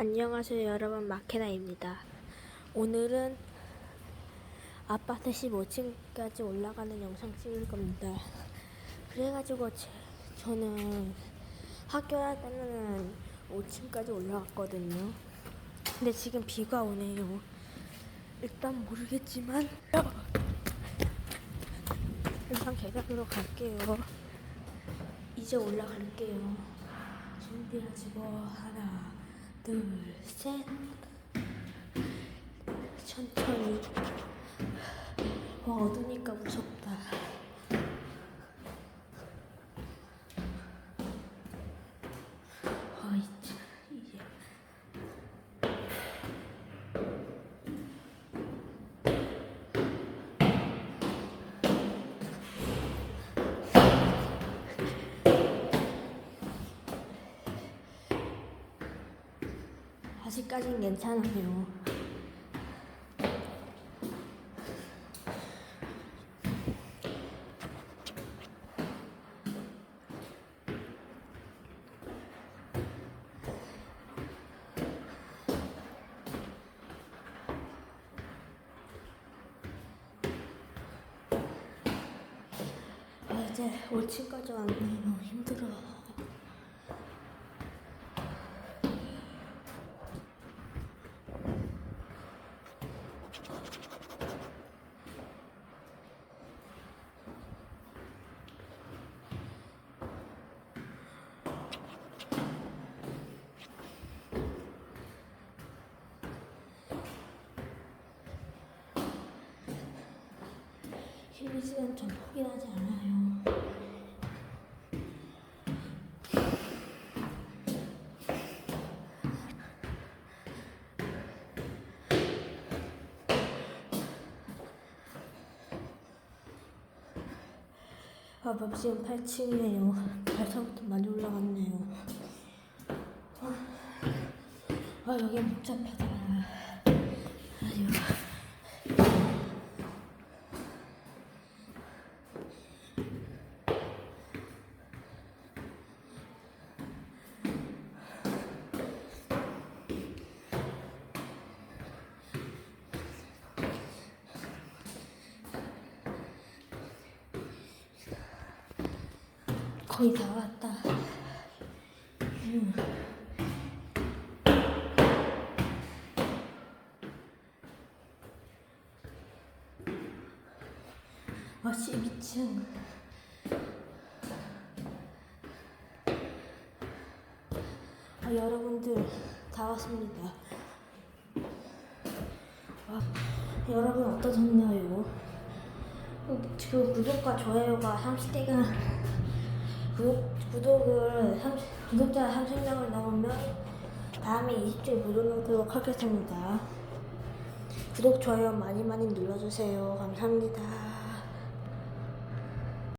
안녕하세요 여러분 마케나입니다. 오늘은 아파트 15층까지 올라가는 영상 찍을 겁니다. 그래가지고 제, 저는 학교 할 때는 5층까지 올라갔거든요. 근데 지금 비가 오네요. 일단 모르겠지만 일단 계단으로 갈게요. 이제 올라갈게요. 준비하시고 하나, 둘, 셋. 천천히. 와 어두니까 무섭다. 아이 참 이게. 아직까진 괜찮아요. 아, 이제 5층까지 왔네요. 너무 힘들어. 쉬는 시간 전 포기하지 않아요. 아, 밥 지금 8층이에요. 발사부터 많이 올라갔네요. 아, 아 여기 복잡하다. 아유. 거의 다 왔다. 음. 아, 12층. 아, 여러분들 다 왔습니다. 아, 여러분 어떠셨나요? 어, 지금 구독과 좋아요가 30대가 구독, 구독을 30, 구독자 30명을 넘으면 다음에 20주 무료하도록 하겠습니다. 구독, 좋아요 많이 많이 눌러주세요. 감사합니다.